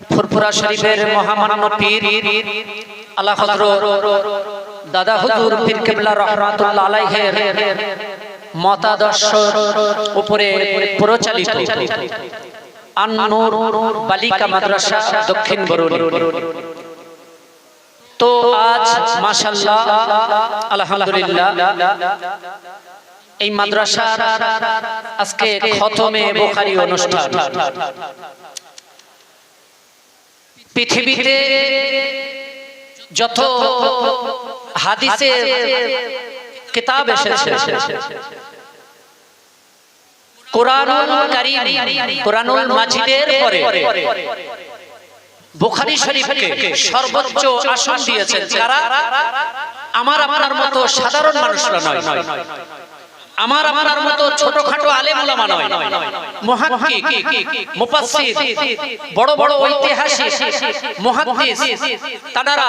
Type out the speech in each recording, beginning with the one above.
ফুরফুরা শরীফের মহামান্য পীর আল্লাহ হযরত দাদা হুজুর পীর কেবলা রহমাতুল্লাহ আলাইহির মতাদর্শ উপরে প্রচালিত। আন-নূর বালিকা মাদ্রাসা দক্ষিণ বরুণী। তো আজ মাশাআল্লাহ, আলহামদুলিল্লাহ, এই মাদ্রাসার আজকে খতমে বুখারী অনুষ্ঠান। পৃথিবীতে যত হাদিসে কিতাব এসেছে শরীফকে সর্বোচ্চ যারা আমার মতো সাধারণ মানুষরা নয়। আমার আপনার মতো ছোটখাটো আলেম ওলামা নয় মুফাসসির বড় বড় ঐতিহাসিক মুহাদ্দিস তারা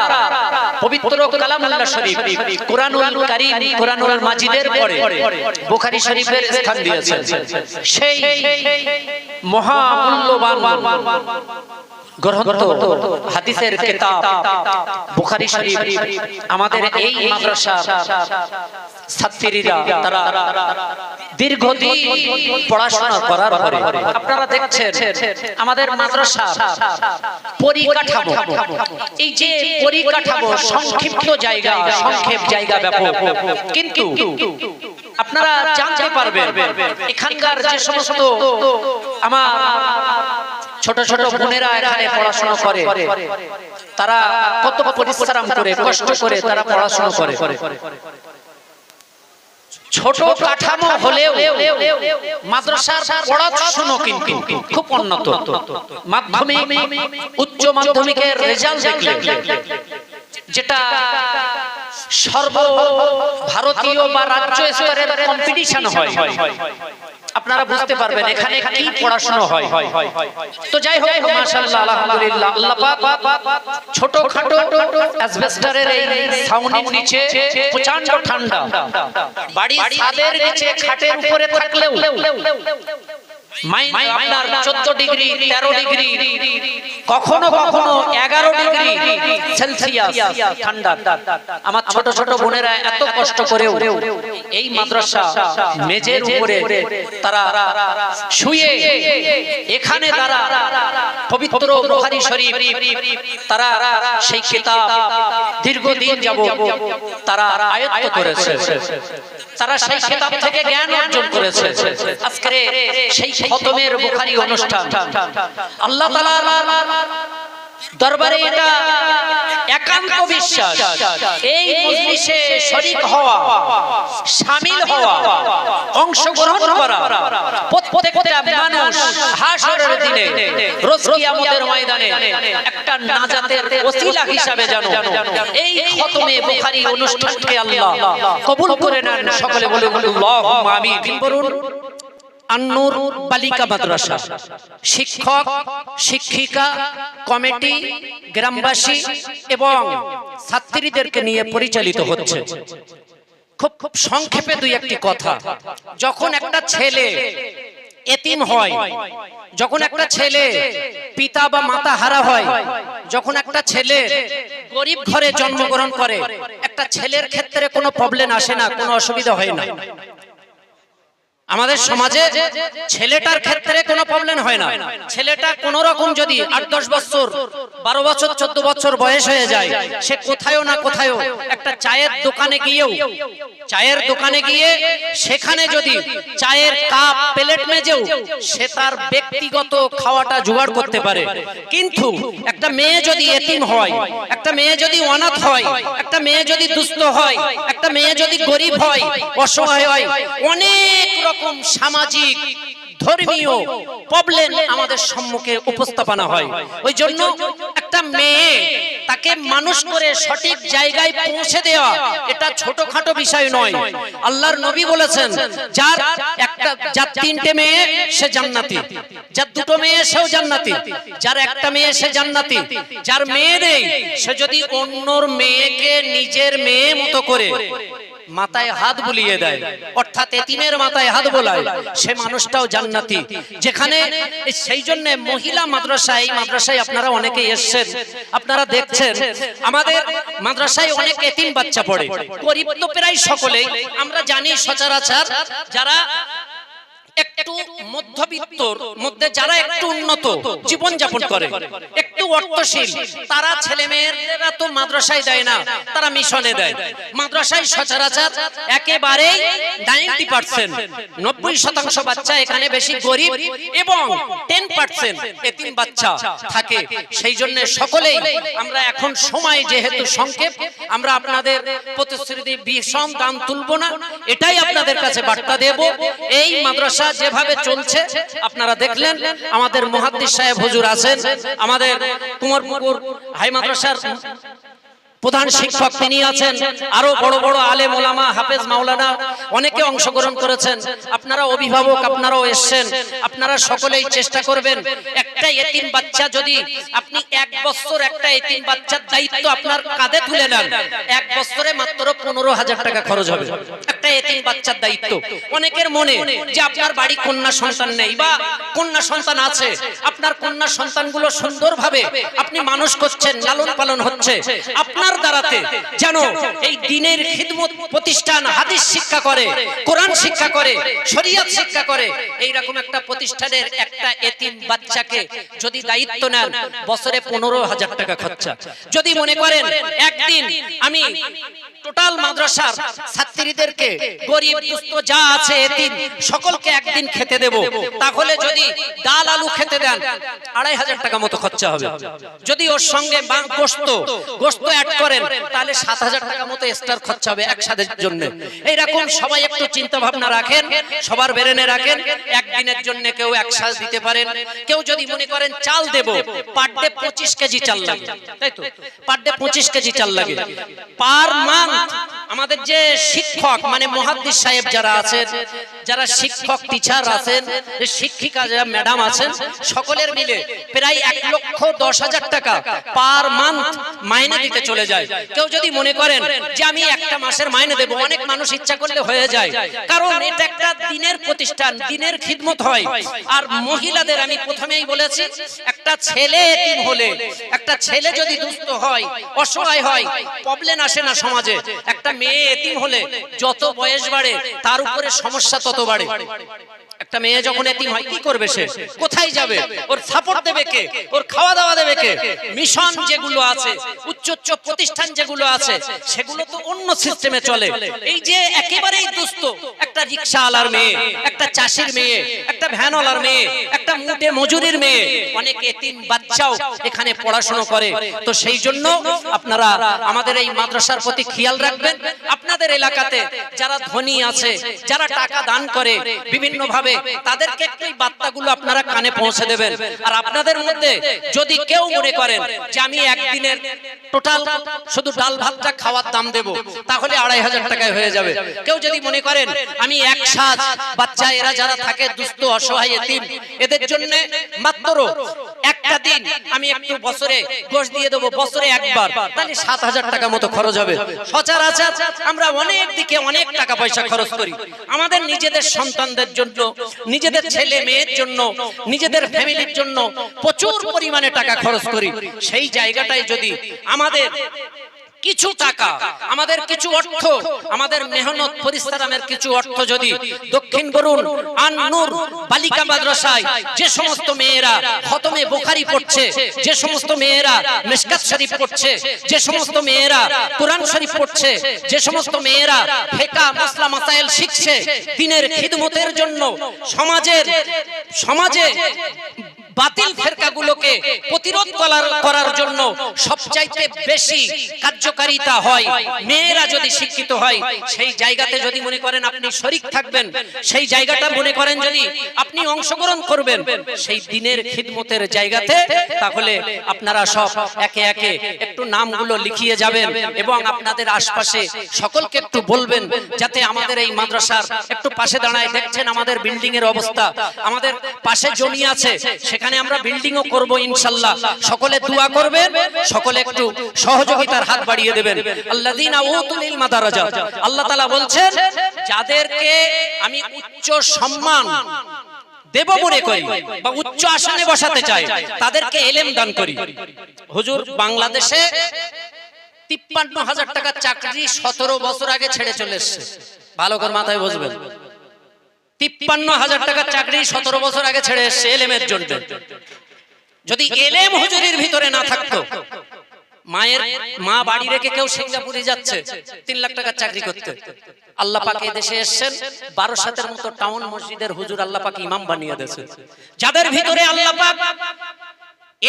পবিত্র কালামুল্লাহ শরীফ কোরআনুল কারীম কোরআনুল মাজিদের পরে বুখারী শরীফের স্থান দিয়েছেন। সেই মহামূল্যবান গ্রন্থ হাদিসের কিতাব। বুখারী শরীফ আমাদের এই মাদ্রাসা ছাত্রীরা তারা দীর্ঘদিন পড়াশোনা করার পরে আপনারা দেখছেন আমাদের মাদ্রাসা পরিকাঠামো এই যে পরিকাঠামো সংক্ষিপ্ত জায়গা সংক্ষেপ জায়গা ব্যাপক। কিন্তু আপনারা জানতে পারবেন এখানকার যে সমস্ত আমার ছোট ছোট বোনেরা এখানে পড়াশোনা করে। তারা কত পরিশ্রম করে কষ্ট করে তারা পড়াশোনা করে। ছোট কাঠামো হলেও মাদ্রাসার পড়াশোনা কিন্তু খুব উন্নত। মাধ্যমিক উচ্চ মাধ্যমিকের রেজাল্ট দেখলে যেটা সর্ব ভারতীয় বা রাজ্য স্তরের কম্পিটিশন হয়। আপনারা বুঝতে পারবেন এখানে কি পড়াশোনা হয়। তো যাই হোক মাশাআল্লাহ আলহামদুলিল্লাহ। আল্লাহ পাক ছোট খাটো অ্যাসবেস্টারের এই সাউন্ডের নিচে প্রচণ্ড ঠান্ডা। বাড়ির ছাদের নিচে খাটের উপরে থাকলেও আপনার 14 ডিগ্রি 13 ডিগ্রি কখনো কখনো 11 ডিগ্রি সেলসিয়াস ঠান্ডা। আমার ছোট ছোট বোনেরা এত কষ্ট করেও এই মাদ্রাসা মেজের উপরে তারা শুয়ে এখানে তারা পবিত্র বুখারী শরীফ তারা সেই কিতাব দীর্ঘদিন যাব তারা আয়ত্ত করেছে। তারা সেই কিতাব থেকে জ্ঞান অর্জন করেছে। আজকে সেই খতমের বুখারী অনুষ্ঠান। আল্লাহ দরবারে এটা একান্ত বিশ্বাস। এই মজলিসে শরীক হওয়া হওয়া, অংশগ্রহণ করা মানুষ দিনে ময়দানে একটা নাজাতের ওসিলা হিসাবে জানো এই খতমে বুখারী অনুষ্ঠানকে আল্লাহ কবুল করে নেন। সকলে বলে আল্লাহুম্মা আমিন। বলুন আন্নুর বালিকা মাদ্রাসা। শিক্ষক শিক্ষিকা কমিটি গ্রামবাসী এবং ছাত্রীদেরকে নিয়ে পরিচালিত হচ্ছে। খুব খুব সংক্ষেপে দুই একটি কথা। যখন একটা ছেলে এতিম হয় যখন একটা ছেলে পিতা বা মাতা হারা হয় যখন একটা ছেলে গরিব ঘরে জন্মগ্রহণ করে একটা ছেলের ক্ষেত্রে কোনো প্রবলেম আসে না। কোনো অসুবিধা হয় না। আমাদের সমাজে ছেলেটার ক্ষেত্রে কোনো প্রবলেম হয় না। ছেলেটা কোন রকম যদি আট দশ বছর বারো বছর চোদ্দ বছর বয়স হয়ে যায় সে কোথায়ও না কোথায়ও একটা চায়ের দোকানে গিয়েও চায়ের দোকানে গিয়ে সেখানে যদি চায়ের কাপ প্লেট মেজেও সে তার ব্যক্তিগত খাওয়াটা জোগাড় করতে পারে। কিন্তু একটা মেয়ে যদি এতিম হয় একটা মেয়ে যদি অনাথ হয় একটা মেয়ে যদি দুস্থ হয় একটা মেয়ে যদি গরিব হয় অসহায় হয় অনেক রকম সামাজিক, ধর্মীয় প্রবলেম আমাদের সম্মুখে উপস্থাপনা হয়। ওই জন্য একটা মেয়ে তাকে মানুষ করে সঠিক জায়গায় পৌঁছে দেওয়া, এটা ছোটখাটো বিষয় নয়। আল্লাহর নবী বলেছেন, যার একটা, যার তিনটে মেয়ে, সে জান্নাতি। যার দুটো মেয়ে, সেও জান্নাতি। যার একটা মেয়ে, সে জান্নাতি। যার মেয়ে নেই, সে যদি অন্যর মেয়েকে নিজের মেয়ে মতো করে মাথায় হাত বুলিয়ে দেয়। অর্থাৎ এতিমের মাথায় হাত বোলায়। সে মানুষটাও জান্নাতি। যেখানে সেই জন্য মহিলা মাদ্রাসা এই মাদ্রাসায় আপনারা অনেকে এসছেন, আপনারা দেখছেন, আমাদের মাদ্রাসায় অনেক এতিম বাচ্চা পড়ে। গরিব তো প্রায় সকলেই। আমরা জানি সচরাচর যারা একটু মধ্যবিত্তর, মধ্যে যারা একটু উন্নত জীবন যাপন করে। একটু অর্থশীল তারা ছেলে মেয়েরা তো মাদ্রাসায় দেয় না, তারা মিশনে দেয়। মাদ্রাসায় সচরাচর একেবারেই নাইনটি পার্সেন্ট, নব্বই শতাংশ বাচ্চা এখানে বেশি গরিব এবং টেন পার্সেন্ট এতিম বাচ্চা থাকে। সেই জন্য সকলেই আমরা এখন সময় যেহেতু সংক্ষেপ, আমরা আপনাদের প্রতিশ্রুতি বিষম দাম তুলব না, এটাই আপনাদের কাছে বার্তা দেব। এই মাদ্রাসা যেভাবে চলছে, আপনারা দেখলেন, আমাদের মহাদ্দিস সাহেব হুজুর আছেন, আমাদের কুমারপুকুর হাই মাদ্রাসার প্রধান শিক্ষক তিনি আছেন। আরও বড় বড় আলেম ওলামা হাফেজ মাওলানা অনেকে অংশগ্রহণ করেছেন। আপনারা অভিভাবক আপনারাও এসছেন। আপনারা সকলেই চেষ্টা করবেন। একটা এতিম বাচ্চা যদি আপনি এক বছর একটা এতিম বাচ্চার দায়িত্ব আপনার কাঁধে তুলে নেন। এক বছরে মাত্র পনেরো হাজার টাকা খরচ হবে। একটা এতিম বাচ্চার দায়িত্ব। অনেকের মনে যে আপনার বাড়ি কন্যা সন্তান নেই বা কন্যা সন্তান আছে। আপনার কন্যা সন্তানগুলো সুন্দরভাবে আপনি মানুষ করছেন লালন পালন হচ্ছে আপনার দ্বারাতে যেন এই দিনের খিদমত প্রতিষ্ঠান হাদিস শিক্ষা করে, কোরআন শিক্ষা করে, শরিয়ত শিক্ষা করে এই রকম একটা প্রতিষ্ঠানের একটা এতিম বাচ্চাকে যদি দায়িত্ব নেন, বছরে পনেরো হাজার টাকা খরচা। যদি মনে করেন, একদিন আমি টোটাল মাদ্রাসার ছাত্রীদেরকে গরিব দুস্থ যা আছে এতিম সকলকে একদিন খেতে দেব। তাহলে যদি ডাল আলু খেতে দেন, আড়াই হাজার টাকা মতো খরচা হবে। যদি ওর সঙ্গে গোস্ত গোস্ত অ্যাড করেন, তাহলে সাত হাজার টাকা মতো এক্সট্রা খরচা হবে একসাথে জন্য। এইরকম সবাই একটু চিন্তা ভাবনা রাখেন, সবার বেরেনে রাখেন। একদিনের জন্য কেউ এক একসাথ দিতে পারেন। কেউ যদি মনে করেন চাল দেব পার ডে পঁচিশ কেজি চাল লাগে। তাই তো? পার ডে পঁচিশ কেজি চাল লাগে। পার মান্থ আমাদের যে শিক্ষক মানে মহাদ্দিস সাহেব যারা আছেন, যারা শিক্ষক টিচার আছেন শিক্ষিকা যারা ম্যাডাম আছেন, সকলের মিলে প্রায় এক লক্ষ দশ হাজার টাকা পার মান্থ মাইনে দিতে চলে যায়। কেউ যদি মনে করেন যে আমি একটা মাসের মাইনে দেবো, অনেক মানুষ ইচ্ছা করলে হয়ে যায়। কারণ এটা একটা দিনের প্রতিষ্ঠান, দিনের খিদমত হয়। আর মহিলাদের, আমি প্রথমেই বলেছি, একটা ছেলে হলে, একটা ছেলে যদি দুস্থ হয়, অসহায় হয় প্রবলেম আসে না সমাজে। একটা মেয়ে এতিম হলে যত বয়স বাড়ে তার উপরে সমস্যা তত বাড়ে। একটা মেয়ে যখন এতিম হয় কি করবে সে? কোথায় যাবে? ওর সাপোর্ট দেবে কে? ওর খাওয়া দাওয়া দেবে কে? মিশন যেগুলো আছে উচ্চ উচ্চ প্রতিষ্ঠান যেগুলো আছে সেগুলো তো অন্য সিস্টেমে চলে। এই যে একেবারেই দুস্থ একটা রিক্সাওয়ালার মেয়ে একটা চাষির মেয়ে একটা ভ্যানওয়ালার মেয়ে একটা মুটে মজুরির মেয়ে। অনেক এতিম বাচ্চাও এখানে পড়াশোনা করে। তো সেই জন্য আপনারা আমাদের এই মাদ্রাসার প্রতি খেয়াল রাখবেন। আপনাদের এলাকাতে যারা ধনী আছে যারা টাকা দান করে বিভিন্ন ভাবে তাদেরকে একটু বার্তাগুলো আপনারা কানে পৌঁছে দেবেন। আর আপনাদের মধ্যে যদি কেউ মনে করেন যে আমি একদিনের টোটাল শুধু ডাল ভাতটা খাওয়ার দাম দেব, তাহলে আড়াই হাজার টাকায় হয়ে যাবে। কেউ যদি মনে করেন আমি এক সাজ, বাচ্চা এরা যারা থাকে, দুস্থ, অসহায়, এতিম, এদের জন্য মাত্র একটা দিন আমি একটু বছরে গোশ দিয়ে দেবো, বছরে একবার, তাহলে সাত হাজার টাকা মতো খরচ হবে। সচরাচর আমরা অনেক দিকে অনেক টাকা পয়সা খরচ করি। আমাদের নিজেদের সন্তানদের জন্য নিজেদের ছেলে মেয়ের জন্য, নিজেদের ফ্যামিলির জন্য প্রচুর পরিমাণে টাকা খরচ করি। সেই জায়গাটাই যদি আমাদের কিছু টাকা, আমাদের কিছু অর্থ, আমাদের মেহনত পরিশ্রমের কিছু অর্থ যদি দক্ষিণ বরুণ আন্নুর, বালিকা মাদ্রাসায় যে সমস্ত মেয়েরা খতমে বুখারি পড়ছে, যে সমস্ত মেয়েরা মেশকাত শরীফ পড়ছে, যে সমস্ত মেয়েরা কোরআন শরীফ পড়ছে, যে সমস্ত মেয়েরা ফেকা মাসলা মাসাইল শিখছে, দিনের খিদমতের জন্য সমাজের, সমাজে বাতিল ফেরকাগুলোকে প্রতিরোধ করার জন্য সবচাইতে বেশি কার্যকারিতা হয়। মেয়েরা যদি শিক্ষিত হয় সেই জায়গাতে যদি মনে করেন আপনি শরিক থাকবেন সেই জায়গাটা মনে করেন যদি আপনি অংশগ্রহণ করবেন সেই দিনের খিদমতের জায়গাতে তাহলে আপনারা সব একে একে একটু নামগুলো লিখিয়ে যাবেন এবং আপনাদের আশপাশে সকলকে একটু বলবেন যাতে আমাদের এই মাদ্রাসার একটু পাশে দাঁড়ায় দেখছেন আমাদের বিল্ডিং এর অবস্থা। আমাদের পাশে জমি আছে সেখানে সেখানে আমরা বিল্ডিংও করব ইনশাল্লাহ। সকলে দোয়া করবেন সকলে একটু সহযোগিতার হাত বাড়িয়ে দেবেন। ইলমা আল্লাহ তাআলা বলছেন যাদেরকে আমি উচ্চ সম্মান দেব মনে করি বা উচ্চ আসনে বসাতে চাই তাদেরকে এলেম দান করি। হুজুর বাংলাদেশে তিপ্পান্ন হাজার টাকার চাকরি সতেরো বছর আগে ছেড়ে চলে এসছে। ভালো করে মাথায় বুঝবেন তিপ্পান্ন হাজার টাকার চাকরি সতেরো বছর আগে ছেড়ে এসছে এলেমের জন্য। যদি এলেম হুজুরির ভিতরে না থাকতো, মায়ের মা বাড়ি রেখে কেউ সিঙ্গাপুরে যাচ্ছে, তিন লাখ টাকার চাকরি করতে। আল্লাহ পাক দেশে এসেছেন, বারো সাতের মতো টাউন মসজিদের হুজুর আল্লাহ পাক ইমাম বানিয়ে দিয়েছে। যাদের ভিতরে আল্লাহ পাক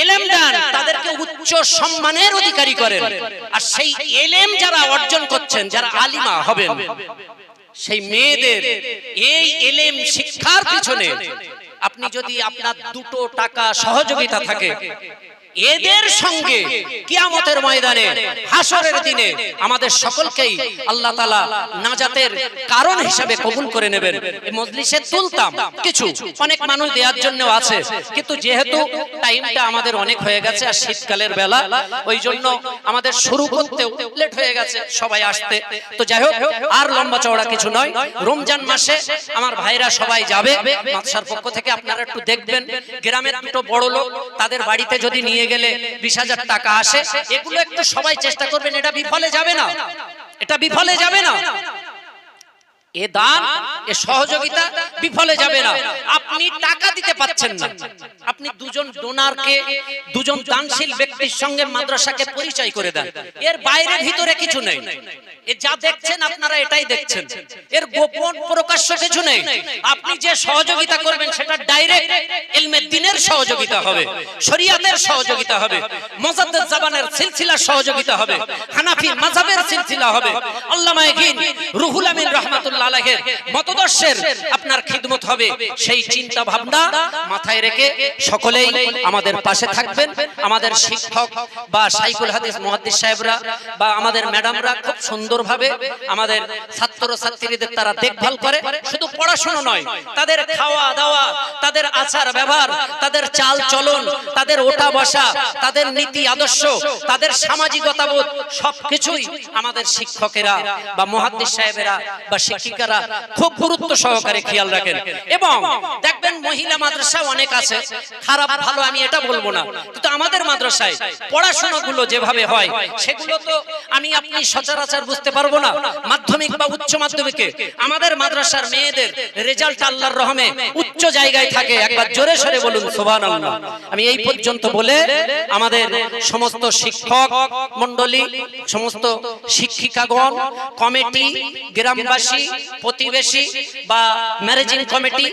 এলেম দান, তাদেরকে উচ্চ সম্মানের অধিকারী করেন। আর সেই এলেম যারা অর্জন করছেন, যারা আলিমা হবেন সেই মেয়েদের এই এলেম শিক্ষার পিছনে আপনি যদি আপনার দুটো টাকা সহযোগিতা থাকে এদের সঙ্গে কিয়ামতের ময়দানে হাসরের দিনে আমাদের সকলকেই আল্লাহ তাআলা নাজাতের কারণ হিসাবে কবুল করে নেবেন। এই মজলিসে তুলতাম কিছু অনেক মানুষ দেওয়ার জন্য আছে। কিন্তু যেহেতু টাইমটা আমাদের অনেক হয়ে গেছে আর শীতকালের বেলা ওই জন্য আমাদের শুরু করতেও লেট হয়ে গেছে সবাই আসতে। তো যাই হোক আর লম্বা চওড়া কিছু নয় রমজান মাসে আমার ভাইরা সবাই যাবে মাদ্রাসার পক্ষ থেকে আপনারা একটু দেখবেন গ্রামের দুটো বড় লোক তাদের বাড়িতে যদি নিয়ে গেলে বিশ হাজার টাকা আসে, এগুলো একটু সবাই চেষ্টা করবেন, এটা বিফলে যাবে না। এটা বিফলে যাবে না। এ দান, এ সহযোগিতা বিফলে যাবে না। আপনি টাকা দিতে পাচ্ছেন না। আপনি দুজন ডোনারকে দুজন দানশীল ব্যক্তির সঙ্গে মাদ্রাসাকে পরিচয় করে দেন। এর বাইরে ভিতরে কিছু নেই। এ যা দেখছেন, আপনারা এটাই দেখছেন। এর গোপন প্রকাশ্য কিছু নেই। আপনি যে সহযোগিতা করবেন, সেটা ডাইরেক্ট ইলমে দিনের সহযোগিতা হবে, শরিয়াতের সহযোগিতা হবে, মুজাদ্দিদ জাবানের সিলসিলার সহযোগিতা হবে, হানাফি মাযহাবের সিলসিলা হবে। আল্লামা ইকিন রুহুল আমিন রাহমাতুল্লাহ আলাইহির মতদর্শের আপনার খিদমত হবে। সেই চিন্তা ভাবনা মাথায় রেখে সকলেই আমাদের পাশে থাকবেন। আমাদের শিক্ষক বা সাইকুল হাদিস মুহাদ্দিস সাহেবরা বা আমাদের ম্যাডামরা খুব সুন্দরভাবে আমাদের ছাত্র ছাত্রীদের তারা দেখভাল করে। শুধু পড়াশোনা নয়, তাদের খাওয়া দাওয়া, তাদের আচার ব্যবহার, তাদের চাল চলন, তাদের ওঠা বসা, তাদের নীতি আদর্শ, তাদের সামাজিকতাবোধ, সবকিছুই আমাদের শিক্ষকেরা বা মুহাদ্দিস সাহেবেরা বা শিক্ষিকারা খুব গুরুত্ব সহকারে খেয়াল রাখেন এবং দেখবেন মহিলা মাদ্রাসা অনেক আছে। খারাপ ভালো আমি এটা বলব না। কিন্তু আমাদের মাদ্রাসায় পড়াশোনাগুলো যেভাবে হয়, সেগুলো তো আমি আপনি সচরাচর বুঝতে পারব না। মাধ্যমিক বা উচ্চ মাধ্যমিকে আমাদের মাদ্রাসার মেয়েদের রেজাল্ট আল্লাহর রহমে উচ্চ জায়গায় থাকে। একবার জোরে সরে বলুন, সুবহানাল্লাহ। আমি এই পর্যন্ত বলে আমাদের সমস্ত শিক্ষক মণ্ডলী, সমস্ত শিক্ষিকাগণ, কমিটি, গ্রামবাসী, প্রতিবেশী বা ম্যানেজিং কমিটি,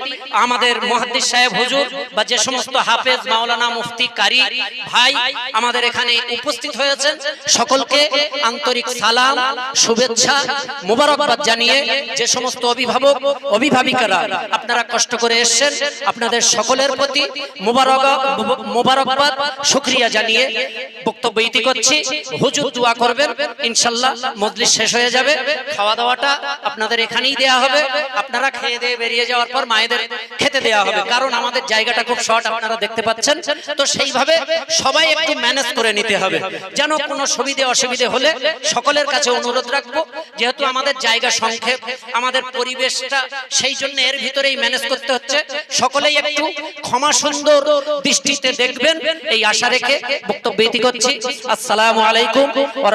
আমাদের মহাদ্দিস সাহেব, হুজুর বা যে সমস্ত হাফেজ মাওলানা মুফতি, কারি ভাই আমাদের এখানে উপস্থিত হয়েছেন, সকলকে আন্তরিক সালাম, শুভেচ্ছা, মোবারকবাদ জানিয়ে যে সমস্ত অভিভাবক, অভিভাবিকারা আপনারা কষ্ট করে এসেছেন, আপনাদের সকলের প্রতি মোবারক, মোবারকবাদ, শুকরিয়া জানিয়ে বক্তব্য ইতি করছি। হুজুর দোয়া করবেন, ইনশাল্লাহ মজলিস শেষ হয়ে যাবে। খাওয়া দাওয়াটা আপনাদের এখানেই দেয়া হবে। আপনারা খেয়ে দিয়ে বেরিয়ে যাওয়ার পর মায়েদের খেতে দেয়া হবে। কারণ আমাদের জায়গাটা খুব শর্ট আপনারা দেখতে পাচ্ছেন। তো সেইভাবে সবাই একটু ম্যানেজ করে নিতে হবে। যেন কোনো সুবিধে অসুবিধে হলে সকলের কাছে অনুরোধ রাখব, যেহেতু আমাদের জায়গা সংক্ষেপ, আমাদের পরিবেশটা সেই জন্য এর ভিতরেই ম্যানেজ করতে হচ্ছে। সকলেই একটু ক্ষমা সুন্দর দৃষ্টিতে দেখবেন, এই আশা রেখে বক্তব্য ইতি করছি। আসসালামু আলাইকুম ওয়া